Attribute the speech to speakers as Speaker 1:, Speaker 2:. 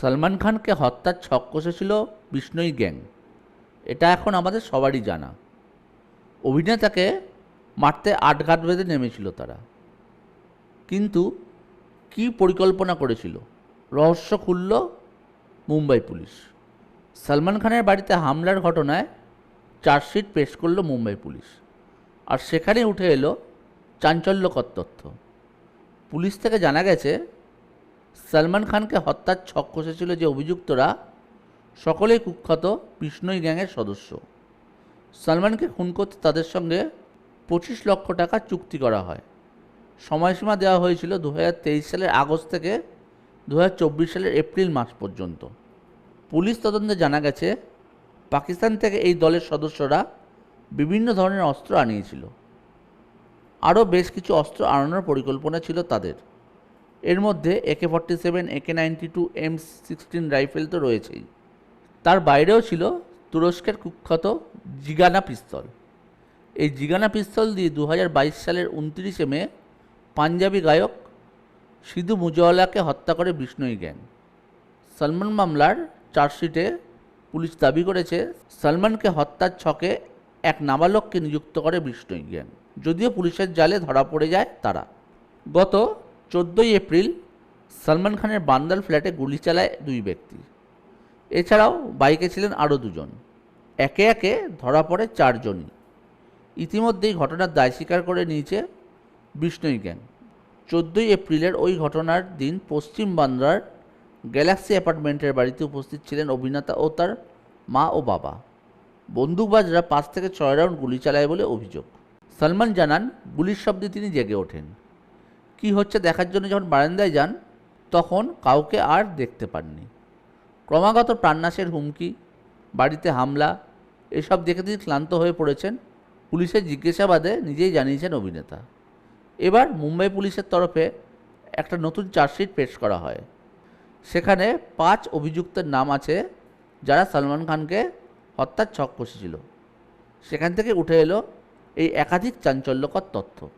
Speaker 1: সলমান খানকে হত্যার ছক কষেছিল বিষ্ণুই গ্যাং। এটা এখন আমাদের সবারই জানা। অভিনেতাকে মারতে আটঘাট বেঁধে নেমেছিল তারা। কিন্তু কি পরিকল্পনা করেছিল? রহস্য খুলল মুম্বাই পুলিশ। সলমান খানের বাড়িতে হামলার ঘটনায় চার্জশিট পেশ করল মুম্বাই পুলিশ। আর সেখানে উঠে এলো চাঞ্চল্যকর তথ্য। পুলিশ থেকে জানা গেছে সলমান খানকে হত্যার ছক কষেছিল যে অভিযুক্তরা সকলেই কুখ্যাত বিষ্ণুই গ্যাংয়ের সদস্য। সলমানকে খুন করতে তাদের সঙ্গে পঁচিশ লক্ষ টাকা চুক্তি করা হয়। সময়সীমা দেওয়া হয়েছিল দু হাজার তেইশ সালের আগস্ট থেকে দু হাজার চব্বিশ সালের এপ্রিল মাস পর্যন্ত। পুলিশ তদন্তে জানা গেছে, পাকিস্তান থেকে এই দলের সদস্যরা বিভিন্ন ধরনের অস্ত্র আনিয়েছিল। আরও বেশ কিছু অস্ত্র আনানোর পরিকল্পনা ছিল তাদের। এর মধ্যে AK forty seven AK ninety two M sixteen rifle তো রয়েছেই। তার বাইরেও ছিল তুরস্কের কুখ্যাত জিগানা পিস্তল। এই জিগানা পিস্তল দিয়ে দু হাজার বাইশ সালের উনত্রিশে মে পাঞ্জাবি গায়ক সিধু মুজওয়ালাকে হত্যা করে বিষ্ণুই গ্যাং। সলমান মামলার চার্জশিটে পুলিশ দাবি করেছে, সলমানকে হত্যার ছকে এক নাবালককে নিযুক্ত করে বিষ্ণুই গ্যাং। যদিও পুলিশের জালে ধরা পড়ে যায় তারা। গত চোদ্দোই এপ্রিল সলমান খানের বান্দাল ফ্ল্যাটে গুলি চালায় দুই ব্যক্তি। এছাড়াও বাইকে ছিলেন আরও দুজন। একে একে ধরা পড়ে চারজনই। ইতিমধ্যেই ঘটনার দায় স্বীকার করে নিয়েছে বিষ্ণুই গ্যাং। চোদ্দোই এপ্রিলের ওই ঘটনার দিন পশ্চিম বান্দ্রার গ্যালাক্সি অ্যাপার্টমেন্টের বাড়িতে উপস্থিত ছিলেন অভিনেতা ও তার মা ও বাবা। বন্দুকবাজরা পাঁচ থেকে ছয় রাউন্ড গুলি চালায় বলে অভিযোগ। সলমান জানান, গুলির শব্দে তিনি জেগে ওঠেন। কি হচ্ছে দেখার জন্য যখন বারান্দায় যান, তখন কাউকে আর দেখতে পাননি। ক্রমাগত প্রাণনাশের হুমকি, বাড়িতে হামলা, এসব দেখে তিনি ক্লান্ত হয়ে পড়েছেন। পুলিশের জিজ্ঞাসাবাদে নিজেই জানিয়েছেন অভিনেতা। এবার মুম্বাই পুলিশের তরফে একটা নতুন চার্জশিট পেশ করা হয়। সেখানে পাঁচ অভিযুক্তের নাম আছে, যারা সলমান খানকে হত্যার ছক কষেছিল। সেখান থেকে উঠে এলো এই একাধিক চাঞ্চল্যকর তথ্য।